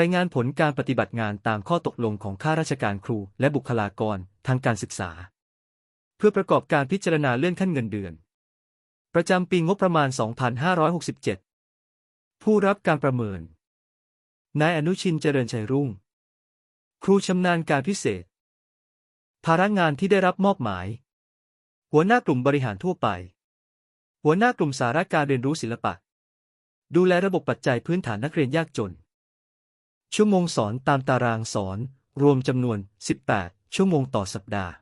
รายงานผลการปฏิบัติงานตามข้อตกลงของข้าราชการครู และบุคลากรทางการศึกษา เพื่อประกอบการพิจารณาเลื่อนขั้นเงินเดือน ประจำปีงบประมาณ 2567 ผู้รับการประเมิน นายอนุชินเจริญชัยรุ่ง ครูชำนาญการพิเศษ ภาระงานที่ได้รับมอบหมาย หัวหน้ากลุ่มบริหารทั่วไป หัวหน้ากลุ่มสาระการเรียนรู้ศิลปะ ดูแลระบบปัจจัยพื้นฐานนักเรียนยากจน ชั่วโมงสอนตามตารางสอน รวมจำนวน 18 ชั่วโมงต่อสัปดาห์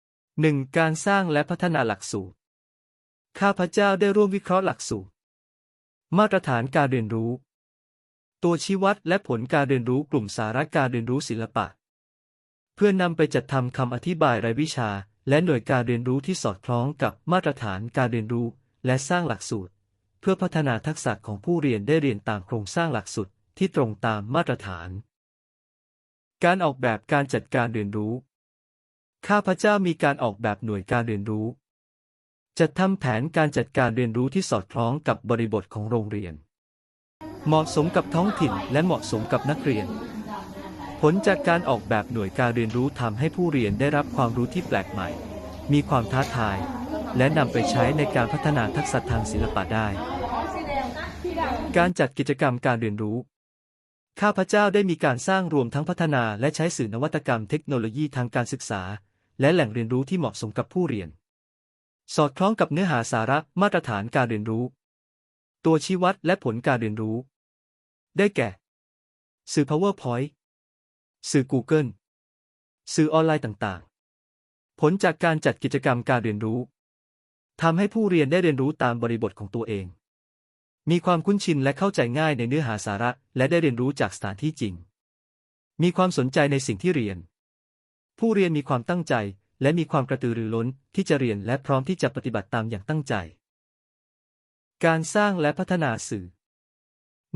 1. การสร้างและพัฒนาหลักสูตร ข้าพเจ้าได้ร่วมวิเคราะห์หลักสูตร มาตรฐานการเรียนรู้ ตัวชี้วัดและผลการเรียนรู้กลุ่มสาระการเรียนรู้ศิลปะ เพื่อนำไปจัดทำคำอธิบายรายวิชา และหน่วยการเรียนรู้ที่สอดคล้องกับมาตรฐานการเรียนรู้ และสร้างหลักสูตร เพื่อพัฒนาทักษะของผู้เรียนได้เรียนตามโครงสร้างหลักสูตร ที่ตรงตามมาตรฐาน การออกแบบการจัดการเรียนรู้ ข้าพเจ้ามีการออกแบบหน่วยการเรียนรู้ จัดทำแผนการจัดการเรียนรู้ที่สอดคล้องกับบริบทของโรงเรียน เหมาะสมกับท้องถิ่นและเหมาะสมกับนักเรียน ผลจากการออกแบบหน่วยการเรียนรู้ทำให้ผู้เรียนได้รับความรู้ที่แปลกใหม่ มีความท้าทาย และนำไปใช้ในการพัฒนาทักษะทางศิลปะได้การจัดกิจกรรมการเรียนรู้ ข้าพเจ้าได้มีการสร้างรวมทั้งพัฒนาและใช้สื่อนวัตกรรมเทคโนโลยีทางการศึกษา และแหล่งเรียนรู้ที่เหมาะสมกับผู้เรียน สอดคล้องกับเนื้อหาสาระมาตรฐานการเรียนรู้ ตัวชี้วัดและผลการเรียนรู้ ได้แก่ สื่อ PowerPoint สื่อ Google สื่อออนไลน์ต่างๆ ผลจากการจัดกิจกรรมการเรียนรู้ทำให้ผู้เรียนได้เรียนรู้ตามบริบทของตัวเอง มีความคุ้นชินและเข้าใจง่ายในเนื้อหาสาระ และได้เรียนรู้จากสถานที่จริง มีความสนใจในสิ่งที่เรียน ผู้เรียนมีความตั้งใจ และมีความกระตือรือร้นที่จะเรียนและพร้อมที่จะปฏิบัติตามอย่างตั้งใจ การสร้างและพัฒนาสื่อ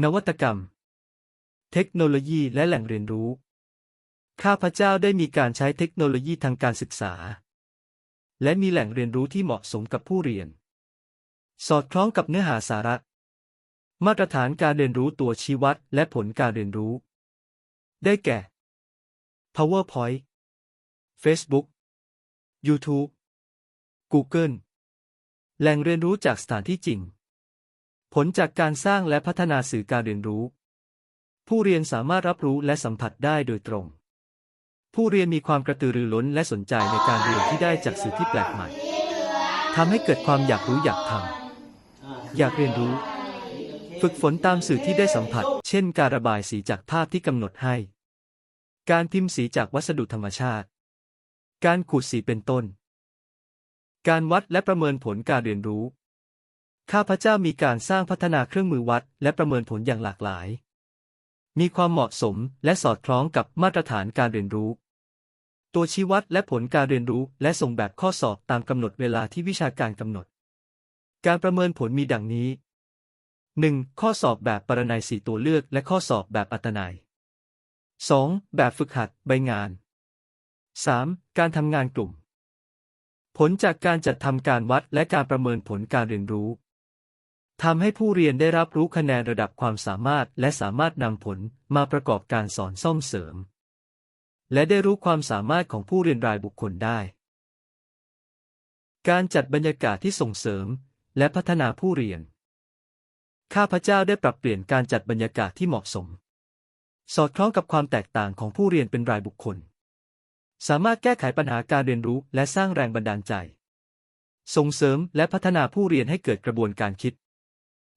นวัตกรรม เทคโนโลยีและแหล่งเรียนรู้ ข้าพเจ้าได้มีการใช้เทคโนโลยีทางการศึกษา และมีแหล่งเรียนรู้ที่เหมาะสมกับผู้เรียน สอดคล้องกับเนื้อหาสาระ มาตรฐานการเรียนรู้ตัวชี้วัดและผลการเรียนรู้ ได้แก่ PowerPoint Facebook YouTube Google แหล่งเรียนรู้จากสถานที่จริง ผลจากการสร้างและพัฒนาสื่อการเรียนรู้ ผู้เรียนสามารถรับรู้และสัมผัสได้โดยตรง ผู้เรียนมีความกระตือรือร้นและสนใจในการเรียนที่ได้จากสื่อที่แปลกใหม่ทำให้เกิดความอยากรู้อยากทำอยากเรียนรู้ ฝึกฝนตามสื่อที่ได้สัมผัส เช่น การระบายสีจากภาพที่กำหนดให้ การพิมพ์สีจากวัสดุธรรมชาติ การขูดสีเป็นต้น การวัดและประเมินผลการเรียนรู้ ข้าพเจ้ามีการสร้างพัฒนาเครื่องมือวัด และประเมินผลอย่างหลากหลาย มีความเหมาะสมและสอดคล้องกับมาตรฐานการเรียนรู้ ตัวชี้วัดและผลการเรียนรู้ และส่งแบบข้อสอบตามกำหนดเวลาที่วิชาการกำหนด การประเมินผลมีดังนี้ 1. ข้อสอบแบบปรนัยสี่ตัวเลือกและข้อสอบแบบอัตนัย 2. แบบฝึกหัด ใบงาน 3. การทำงานกลุ่ม ผลจากการจัดทำการวัดและการประเมินผลการเรียนรู้ทำให้ผู้เรียนได้รับรู้คะแนนระดับความสามารถ และสามารถนำผลมาประกอบการสอนซ่อมเสริม และได้รู้ความสามารถของผู้เรียนรายบุคคลได้ การจัดบรรยากาศที่ส่งเสริม และพัฒนาผู้เรียน ข้าพเจ้าได้ปรับเปลี่ยนการจัดบรรยากาศที่เหมาะสม สอดคล้องกับความแตกต่างของผู้เรียนเป็นรายบุคคล สามารถแก้ไขปัญหาการเรียนรู้และสร้างแรงบันดาลใจ ส่งเสริมและพัฒนาผู้เรียนให้เกิดกระบวนการคิด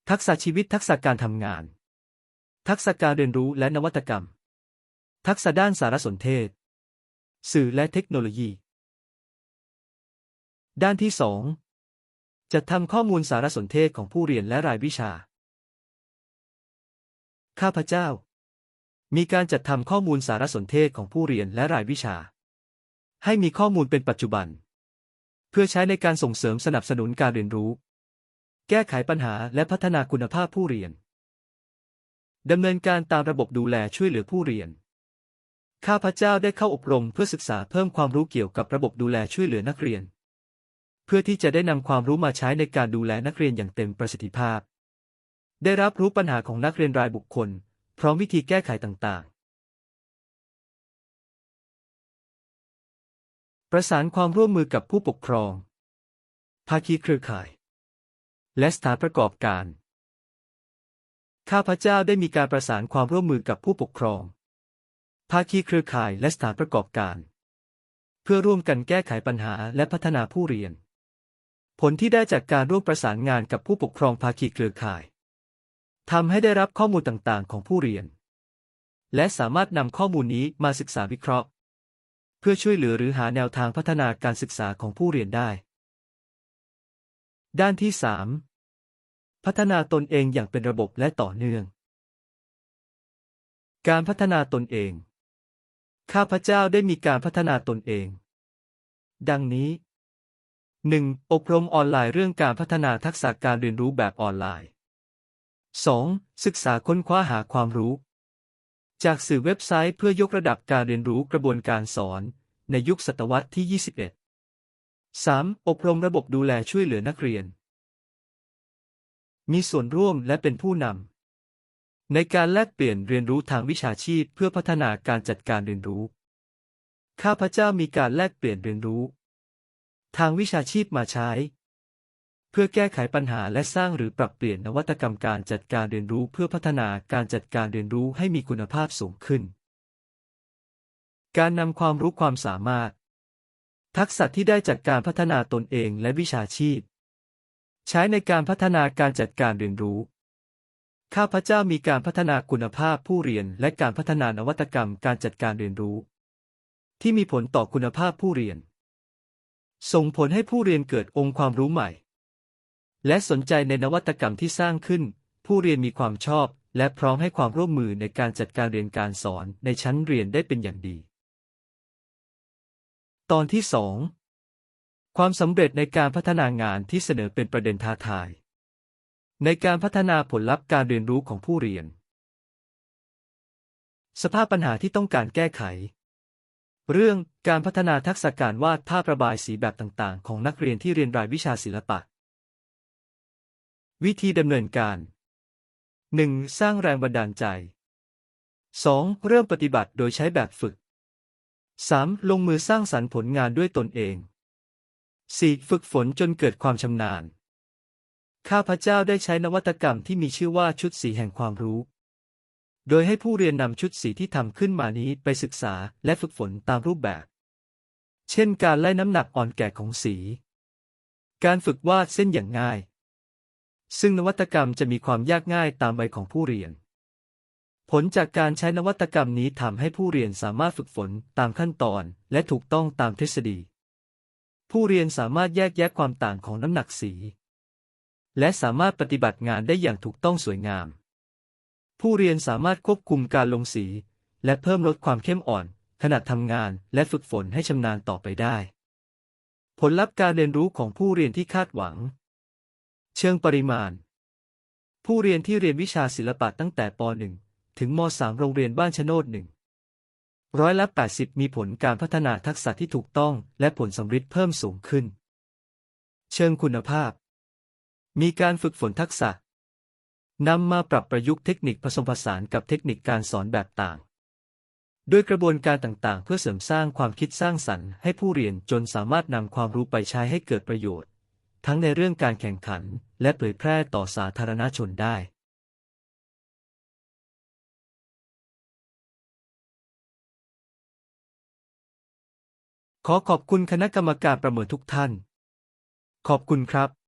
ทักษะชีวิตทักษะการทำงาน ทักษะการเรียนรู้และนวัตกรรม ทักษะด้านสารสนเทศ สื่อและเทคโนโลยี ด้านที่ 2จัดทำข้อมูลสารสนเทศของผู้เรียนและรายวิชา ข้าพเจ้า มีการจัดทำข้อมูลสารสนเทศของผู้เรียนและรายวิชา ให้มีข้อมูลเป็นปัจจุบัน เพื่อใช้ในการส่งเสริมสนับสนุนการเรียนรู้ แก้ไขปัญหาและพัฒนาคุณภาพผู้เรียนดำเนินการตามระบบดูแลช่วยเหลือผู้เรียน ข้าพเจ้าได้เข้าอบรมเพื่อศึกษาเพิ่มความรู้เกี่ยวกับระบบดูแลช่วยเหลือนักเรียน เพื่อที่จะได้นำความรู้มาใช้ในการดูแลนักเรียนอย่างเต็มประสิทธิภาพ ได้รับรู้ปัญหาของนักเรียนรายบุคคล พร้อมวิธีแก้ไขต่างๆ ประสานความร่วมมือกับผู้ปกครอง ภาคีเครือข่าย และสถานประกอบการ ข้าพเจ้าได้มีการประสานความร่วมมือกับผู้ปกครอง ภาคีเครือข่ายและสถานประกอบการ เพื่อร่วมกันแก้ไขปัญหาและพัฒนาผู้เรียน ผลที่ได้จากการร่วมประสานงานกับผู้ปกครองภาคีเครือข่าย ทำให้ได้รับข้อมูลต่างๆ ของผู้เรียน และสามารถนำข้อมูลนี้มาศึกษาวิเคราะห์ เพื่อช่วยเหลือหรือหาแนวทางพัฒนาการศึกษาของผู้เรียนได้ ด้านที่ 3 พัฒนาตนเองอย่างเป็นระบบและต่อเนื่อง การพัฒนาตนเอง ข้าพเจ้าได้มีการพัฒนาตนเอง ดังนี้ 1. อบรมออนไลน์เรื่องการพัฒนาทักษะการเรียนรู้แบบออนไลน์ 2. ศึกษาค้นคว้าหาความรู้ จากสื่อเว็บไซต์เพื่อยกระดับการเรียนรู้กระบวนการสอน ในยุคศตวรรษที่ 21 3. อบรมระบบดูแลช่วยเหลือนักเรียน มีส่วนร่วมและเป็นผู้นำในการแลกเปลี่ยนเรียนรู้ทางวิชาชีพเพื่อพัฒนาการจัดการเรียนรู้ ข้าพเจ้ามีการแลกเปลี่ยนเรียนรู้ ทางวิชาชีพมาใช้ เพื่อแก้ไขปัญหาและสร้างหรือปรับเปลี่ยนนวัตกรรมการจัดการเรียนรู้เพื่อพัฒนาการจัดการเรียนรู้ให้มีคุณภาพสูงขึ้น การนำความรู้ความสามารถ ทักษะที่ได้จากการพัฒนาตนเองและวิชาชีพ ใช้ในการพัฒนาการจัดการเรียนรู้ ข้าพเจ้ามีการพัฒนาคุณภาพผู้เรียนและการพัฒนานวัตกรรมการจัดการเรียนรู้ ที่มีผลต่อคุณภาพผู้เรียน ส่งผลให้ผู้เรียนเกิดองค์ความรู้ใหม่ และสนใจในนวัตกรรมที่สร้างขึ้น ผู้เรียนมีความชอบ และพร้อมให้ความร่วมมือในการจัดการเรียนการสอนในชั้นเรียนได้เป็นอย่างดี ตอนที่ 2 ความสำเร็จในการพัฒนางานที่เสนอเป็นประเด็นท้าทาย ในการพัฒนาผลลัพธ์การเรียนรู้ของผู้เรียน สภาพปัญหาที่ต้องการแก้ไข เรื่องการพัฒนาทักษะการวาดภาพระบายสีแบบต่างๆ ของนักเรียนที่เรียนรายวิชาศิลปะ วิธีดำเนินการ 1. สร้างแรงบันดาลใจ 2. เริ่มปฏิบัติโดยใช้แบบฝึก 3. ลงมือสร้างสรรค์ผลงานด้วยตนเอง 4. ฝึกฝนจนเกิดความชำนาญ ข้าพเจ้าได้ใช้นวัตกรรมที่มีชื่อว่าชุดสีแห่งความรู้ โดยให้ผู้เรียนนำชุดสีที่ทำขึ้นมานี้ไปศึกษาและฝึกฝนตามรูปแบบ เช่นการไล่น้ำหนักอ่อนแก่ของสี การฝึกวาดเส้นอย่างง่าย ซึ่งนวัตกรรมจะมีความยากง่ายตามใบของผู้เรียน ผลจากการใช้นวัตกรรมนี้ทำให้ผู้เรียนสามารถฝึกฝนตามขั้นตอนและถูกต้องตามทฤษฎี ผู้เรียนสามารถแยกแยะความต่างของน้ำหนักสี และสามารถปฏิบัติงานได้อย่างถูกต้องสวยงาม ผู้เรียนสามารถควบคุมการลงสี และเพิ่มลดความเข้มอ่อน ขณะทำงานและฝึกฝนให้ชำนาญต่อไปได้ ผลลัพธ์การเรียนรู้ของผู้เรียนที่คาดหวัง เชิงปริมาณ ผู้เรียนที่เรียนวิชาศิลปะตั้งแต่ป .1 ถึงม .3 โรงเรียนบ้านชโนดหนึ่งร้อยละ 80 มีผลการพัฒนาทักษะที่ถูกต้อง และผลสำฤทธิ์เพิ่มสูงขึ้น เชิงคุณภาพ มีการฝึกฝนทักษะนำมาปรับประยุกต์เทคนิคผสมผสานกับเทคนิคการสอนแบบต่าง ด้วยกระบวนการต่างๆ เพื่อเสริมสร้างความคิดสร้างสรรค์ให้ผู้เรียนจนสามารถนำความรู้ไปใช้ให้เกิดประโยชน์ ทั้งในเรื่องการแข่งขัน และเผยแพร่ต่อสาธารณชนได้ขอขอบคุณคณะกรรมการประเมินทุกท่าน ขอบคุณครับ